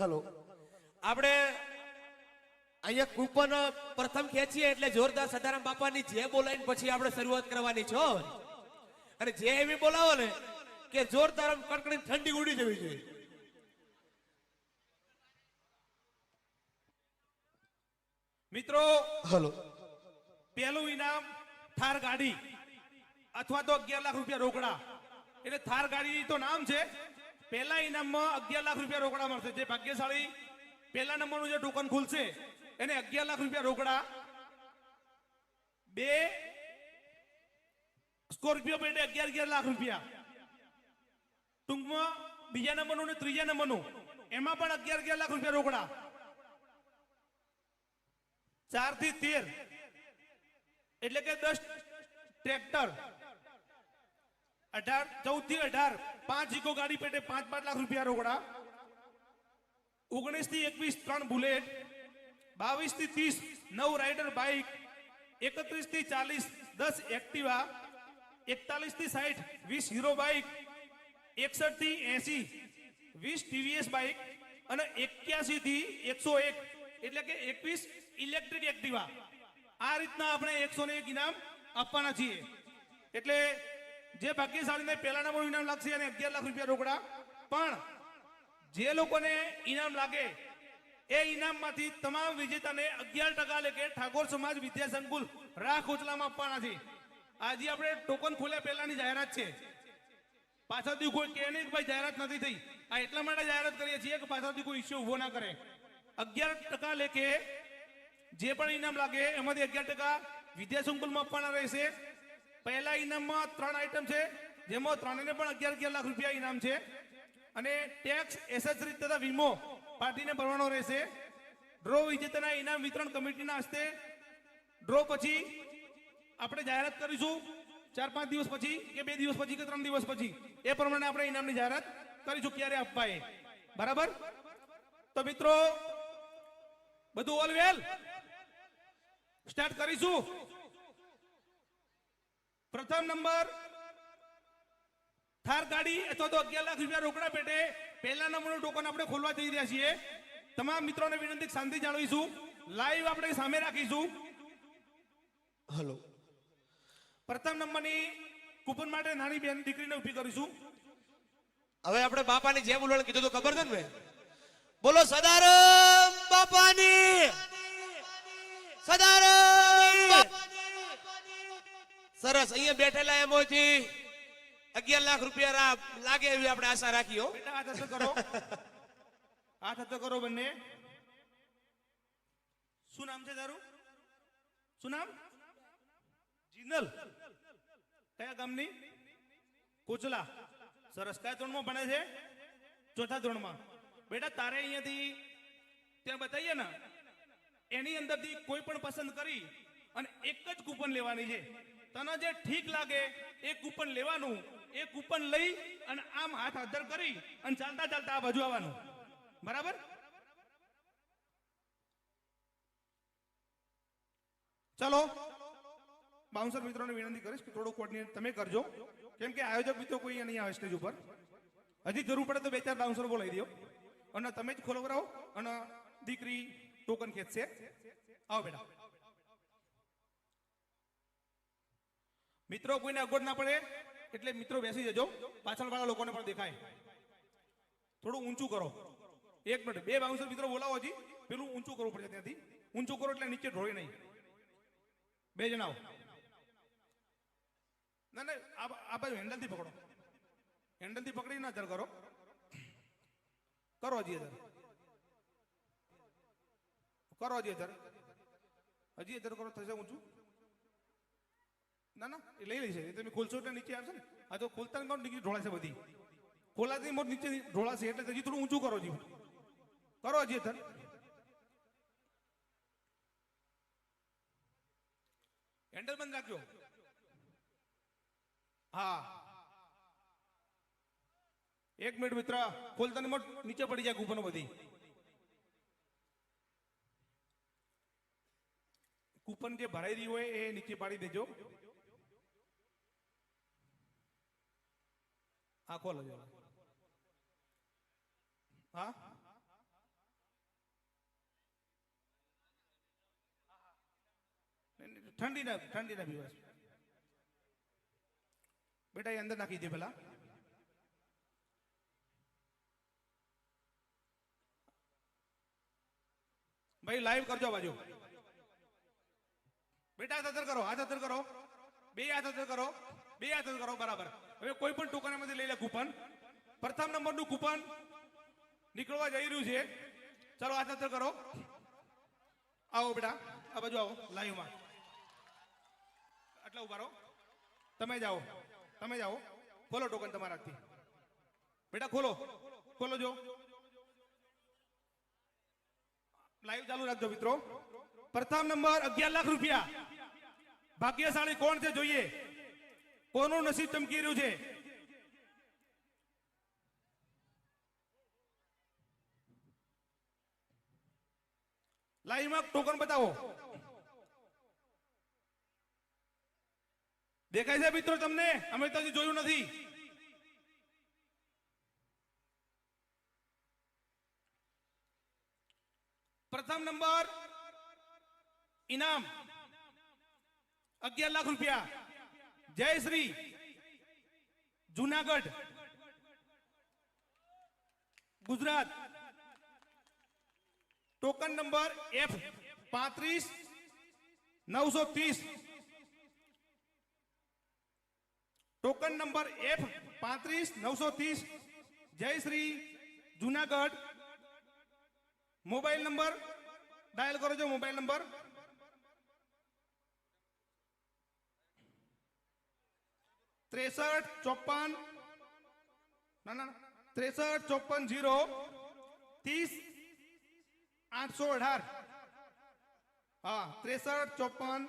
Hello. આપણે અહીંયા coupon પ્રથમ ખેંચીએ એટલે જોરદાર સદારામ બાપાની જે બોલાવીને પછી આપણે શરૂઆત કરવાની છો અને જે એવી બોલાવો ને કે જોરદાર આમ કડકડી ઠંડી ઉડી જવી જોઈએ. મિત્રો હલો. પહેલું ઇનામ થાર ગાડી અથવા તો અગિયાર લાખ રૂપિયા રોકડા. એટલે થાર ગાડી તો નામ છે પહેલા ઇનામમાં અગિયાર લાખ રૂપિયા રોકડા મળશે. જે ભાગ્યશાળી પહેલા નંબરનું જે ટોકન ખુલશે, એને અગિયાર લાખ રૂપિયા રોકડા. બે સ્કોર્પિયો પેટે અગિયાર અગિયાર લાખ રૂપિયા. ટૂંકમાં બીજા નંબરનું ને ત્રીજા નંબરનું, એમાં પણ અગિયાર અગિયાર લાખ રૂપિયા રોકડા. ચારથી તેર. એટલે કે દસ ટ્રેક્ટર. અઢાર ચૌદથી અઢાર. પાંચ ઇકો ગાડી પેટે પાંચ પાંચ લાખ રૂપિયા રોકડા. ઓગણીસથી એકવીસ, ત્રણ બુલેટ. બાવીસથી ત્રીસ, નવ રાઇડર બાઇક એકત્રીસથી ચાલીસ, દસ એક્ટિવા. એકતાલીસથી સાઠ વીસ હીરો બાઇક એકસઠથી એસી, વીસ ટીવીએસ બાઇક અને એક્યાસી થી એકસો એક, એટલે કે એકવીસ ઇલેક્ટ્રિક એક્ટિવા. આ રીતના આપણે એકસો ને એક ઇનામ આપવાના છીએ. એટલે જે ભાગ્યશાળીને પહેલા પણ ઇનામ લાગશે અને અગિયાર લાખ રૂપિયા રોકડા. પણ જે લોકોને ઇનામ લાગે, એ ઇનામમાંથી તમામ વિજેતાને અગિયાર ટકા લેકે ઠાકોર સમાજ વિદ્યા સંકુલ રાહ ઉચલામાં આપવાના આજે આપણે ટોકન ખોલ્યા પહેલાની જાહેરાત છે. પાછળથી કોઈ કહે નહીં ભાઈ જાહેરાત નથી થઈ. આ એટલા માટે જાહેરાત કરીએ છીએ કે પાછળથી કોઈ ઇસ્યુ ઊભો ના કરે. અગિયાર ટકા લેખે જે પણ ઇનામ લાગે, એમાંથી અગિયાર ટકા વિદ્યા સંકુલમાં આપવાના રહેશે. પહેલા ઇનામમાં ત્રણ આઈટમ છે, જેમાં ત્રણેને પણ અગિયાર અગિયાર લાખ રૂપિયા ઇનામ છે. અને ટેક્સ એસેસરી તથા વીમો પાર્ટીને ભરવાનો રહેશે. ડ્રો વિજેતાના ઇનામ વિતરણ કમિટીના હસ્તે ડ્રો પછી આપણે જાહેરાત કરીશું ચાર પાંચ દિવસ પછી કે બે દિવસ પછી કે ત્રણ દિવસ પછી. એ પ્રમાણે આપણે ઇનામની જાહેરાત કરીશું ક્યારે આપવા એ બરાબર? તો મિત્રો, બધું ઓલ વેલ સ્ટાર્ટ કરીશું. પ્રથમ નંબર. થાર ગાડી અથવા તો અગિયાર લાખ રૂપિયા રોકડા પેટે પહેલા નંબરનું ટોકન આપણે ખોલવા જઈ રહ્યા છીએ. તમામ મિત્રોને વિનંતી શાંતિ જાળવીશું. લાઈવ આપણે સામે રાખીશું. હલો પ્રથમ નંબરની કૂપન માટે નાની બેન દીકરીને ઊભી કરીશું. હવે આપણે બાપાની જે ઉલણ કીધું તો ખબર છે ને બોલો સદારામ બાપાની! સદારામ! સરસ, અહીંયા બેઠેલા એમોથી અગિયાર લાખ રૂપિયા લાગે એવી આપણે આશા રાખી, હો. બેટા, હાથ કરો. હાથ હથો કરો બંને. શું નામ છે તારું? શું નામ? જીનલ. કયા ગામની? કોચલા. સરસ, કયા ધોરણમાં ભણે છે? ચોથા ધોરણમાં. બેટા, તારે અહીંયાથી ત્યાં બતાવીએ ને. એની અંદરથી કોઈ પણ પસંદ કરી અને એક જ કૂપન લેવાની છે. તને જે ઠીક લાગે, એ કૂપન લેવાનું, એ કૂપન લઈ અને આમ હાથ હાથર કરી અને ચાલતા ચાલતા આ બાજુ આવવાનું. બરાબર? ચલો બાઉન્સર મિત્રોને વિનંતી કરીશ કે થોડું કોર્ડિનેટ તમે કરજો. કેમ કે આયોજક મિત્રો કોઈ નહીં આવે સ્ટેજ ઉપર. હજી જરૂર પડે તો બે ચાર બાઉન્સર બોલાવી દો. અને તમે જ ખોલો કરાવો અને દીકરી ટોકન ખેંચશે. આવો બેટા. મિત્રો, કોઈને અગવડ ના પડે, એટલે મિત્રો બેસી જજો. પાછળવાળા લોકોને પણ દેખાય. થોડું ઊંચું કરો. એક મિનિટ, બે બાઉન્સર મિત્રો બોલાવો હજી. પેલું ઊંચું કરવું પડશે ત્યાંથી. ઊંચું કરો એટલે નીચે ઢોળે નહીં. બે જણાવો ના ના, આ બાજુ હેન્ડલથી પકડો. હેન્ડલથી પકડી ના ચાલ કરો. કરો હજી હજાર કરો હજી હજાર હજી હજાર કરો, થશે ઊંચું. ના ના, એ લઈ લે છે તમે ખોલશો એટલે નીચે આવશે ને. આ તો ખોલતા ને નીચે ઢોળાશે બધી. ખોલાતી મોટ નીચે ઢોળાશે એટલે હજી થોડું ઊંચું કરો જીવ. કરો હજી હજાર હેન્ડલ બંધ રાખજો. હા. એક મિનિટ મિત્ર ખોલતા મોટ નીચે પડી જાય કૂપનો બધી. કૂપન જે ભરાઈ રહી હોય એ નીચે પાડી દેજો. હા ખોલો જો હા? ઠંડી ના ઠંડી ના પીવાશ બેટા એ અંદર નાખી દે પેલા. ભાઈ લાઈવ કરજો બાજુ. બેટા હાથ અસર કરો, હાથ અસર કરો. બે હાથ અસર કરો, બે હાથ અસર કરો, બરાબર. હવે કોઈ પણ ટોકનમાંથી લઈ લે કૂપન. પ્રથમ નંબરનું કૂપન. નીકળવા જઈ રહ્યું છે. ચાલો હાથ અંદર કરો. આવો બેટા, આ બાજુ આવો લાઈવમાં આટલા ઊભા રહો. તમે જાઓ તમે જાઓ ખોલો ટોકન તમારાથી બેટા, ખોલો. ખોલો જો. લાઈવ ચાલુ રાખજો મિત્રો. પ્રથમ નંબર અગિયાર લાખ રૂપિયા. ભાગ્યશાળી કોણ છે જોઈએ? કોનું નસીબ ચમકી રહ્યું છે? લાઈનમાં ટોકન બતાવો. દેખાય છે મિત્રો તમને? અમે તો જોયું નથી. પ્રથમ નંબર, ઇનામ. અગિયાર લાખ રૂપિયા. જય Shri Junagadh. Gujarat. Token number F પાંત્રીસ નવસો ત્રીસ. ટોકન નંબર એફ પાંત્રીસ નવસો ત્રીસ. જય Shri Junagadh. Mobile number dial કરો છો, મોબાઈલ નંબર. ત્રેસઠ ચોપન ના ના ત્રેસઠ ચોપન જીરો. ત્રીસ આઠસો અઢાર. હા, ત્રેસઠ ચોપન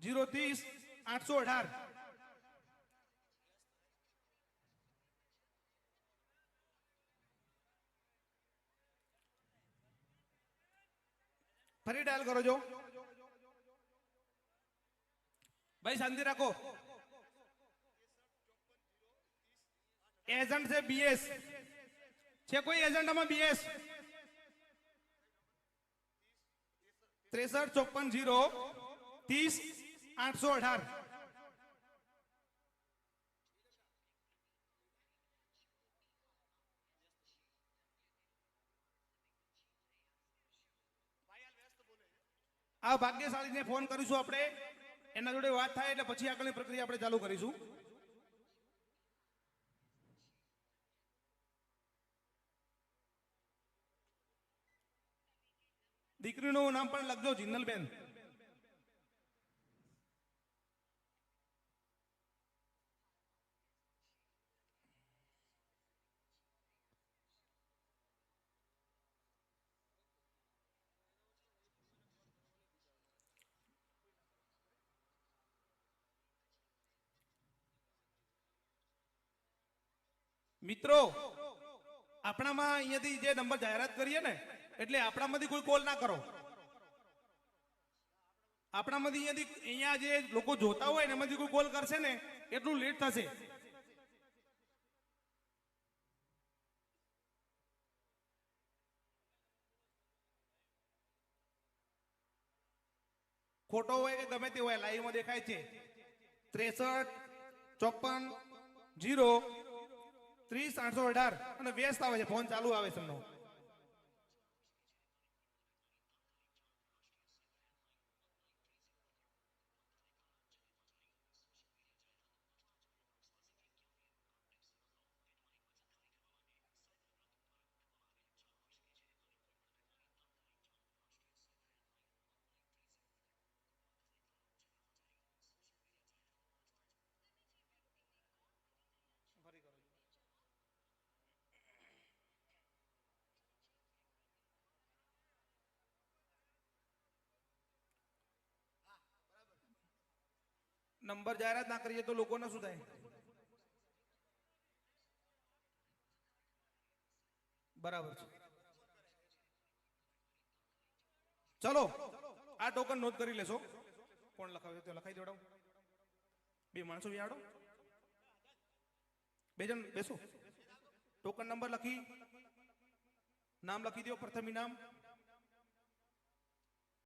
જીરો ત્રીસ આઠસો અઢાર. ફરી ડાયલ કરો છો ભાઈ શાંતિ રાખો. એજન્ટ છે બીએસ છે કોઈ એજન્ટ આમાં બીએસ ત્રેસઠ, ચોપન જીરો ત્રીસ, આઠસો અઢાર. આ ભાગ્યશાળીને ફોન કરીશું આપણે. એના જોડે વાત થાય એટલે પછી આગળની પ્રક્રિયા આપણે ચાલુ કરીશું. દીકરીનું નામ પણ લખજો જિન્નલબેન મિત્રો આપણામાં અહીંયાથી જે નંબર જાહેરાત કરીએ ને એટલે આપણામાંથી કોઈ કોલ ના કરો. આપણામાંથી અહીંયાથી અહીંયા જે લોકો જોતા હોય ને એમાંથી કોઈ કોલ કરશે ને, એટલું લેટ થશે. ખોટો હોય કે ગમે તે હોય લાઈવમાં દેખાય છે. ત્રેસઠ, ચોપન, જીરો, ત્રીસ, આઠસો અઢાર, અને વ્યસ્ત આવે છે, ફોન ચાલુ આવે છે એમનો. નંબર જાહેરાત ના કરીએ તો લોકોને શું થાય? બરાબર છે. ચલો, આ ટોકન નોંધ કરી લેશો. કોણ લખાવે તે લખાઈ દેવડાવું. બે માણસો વિયાડો બે જણ બેસો. ટોકન નંબર લખી. નામ લખી દો, પ્રથમ ઇનામ